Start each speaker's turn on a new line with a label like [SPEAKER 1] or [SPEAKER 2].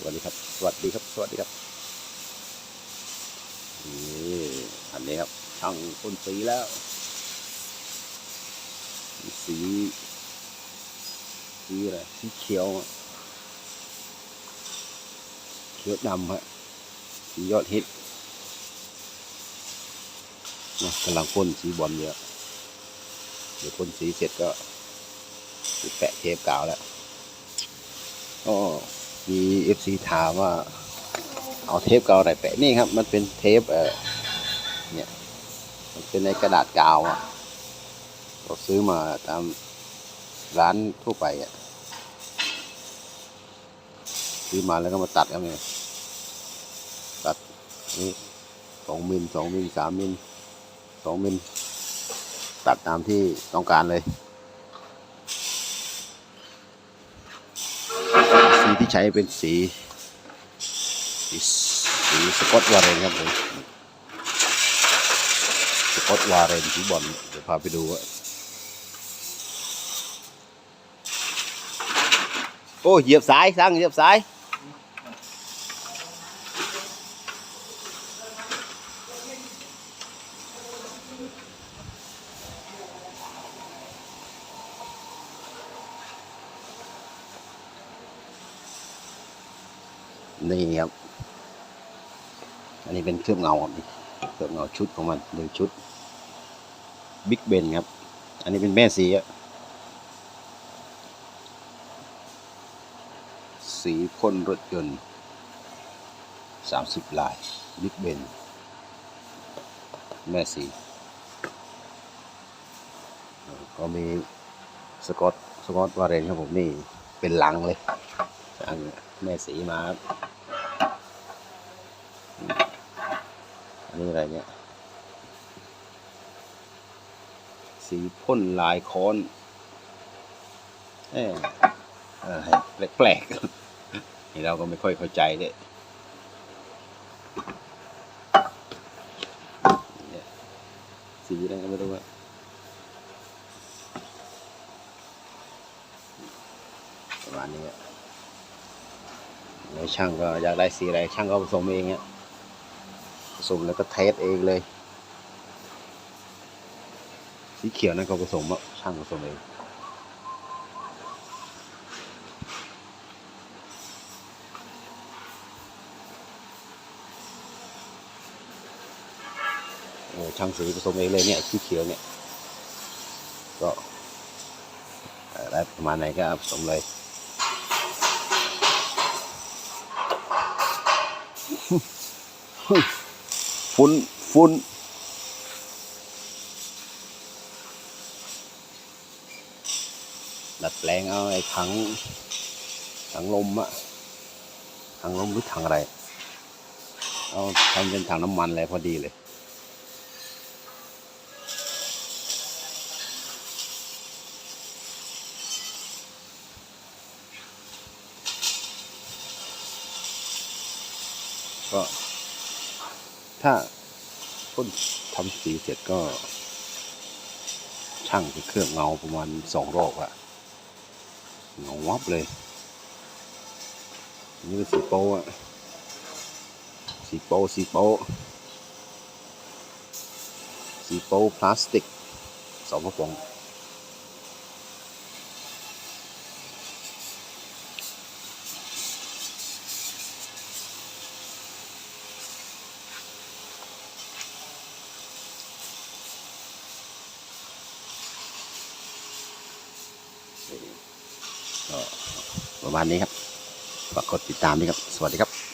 [SPEAKER 1] สวัสดีครับ สวัสดีครับ สวัสดีครับนี่อันนี้ครับ ช่างพ่นสีแล้ว สี สีอะไรสีเขียวอะเขียวดำฮะสียอดฮิตนะกำลังพ่นสีบอลเยอะเดี๋ยวพ่นสีเสร็จก็แปะเทปกาวแล้วก็ มีเอฟซีถามว่า เอาเทปกาวอะไรแปะนี่ครับ มันเป็นเทปเออเนี่ยมันเป็นในกระดาษกาวอะเราซื้อมาตามร้านทั่วไปอะซื้อมาแล้วก็มาตัดกันเลยตัดนี่สองมิลสองมิลสามมิลสองมิลตัดตามที่ต้องการเลย ใช้เป็นสี สีสกอตวาเรนครับผมสกอตวาเรนที่บอลเดี๋ยวพาไปดูว่าโอ้เหยียบสายสร้างเหยียบสาย นี่ครับ อันนี้เป็นเครื่องเงาครับเครื่องเงาชุดของมันหนึ่งชุดบิ๊กเบนครับ อันนี้เป็นแม่สีอะสีพ่นรถยนต์สามสิบลายบิ๊กเบนแม่สีก็มีสกอตสกอตวาเรนครับผมนี่เป็นหลังเลย สั่งแม่สีมาครับอันนี้อะไรเนี่ย สีพ่นลายค้อนเอออะไรแปลกๆนี่เราก็ไม่ค่อยเข้าใจเลยเนี่ยสีอะไรก็ไม่รู้อะประมาณนี้ แล้วช่างก็อยากได้สีอะไรช่างก็ผสมเองเนี่ยผสมแล้วก็เทสเองเลย สีเขียวนั่นก็ผสมอะช่างผสมเองโอ้ช่างสีผสมเองเลยเนี่ยสีเขียวเนี่ยก็ได้ประมาณไหนก็ผสมเลย ฟุ้นฟุ้นดัดแปลงเอาไอ้ถังถังลมอะถังลมหรือถังอะไร เอาทำเป็นถังน้ำมันเลยพอดีเลย ก็ ถ้าพ่นทำสีเสร็จก็ ช่างที่เครื่องเงาประมาณสองรอบอะเงาวับเลย นี่เป็นสีโป้อะสีโป้สีโป้สีโป้พลาสติกสองกระป๋อง ก็ประมาณนี้ครับฝากกดติดตามด้วยครับ สวัสดีครับ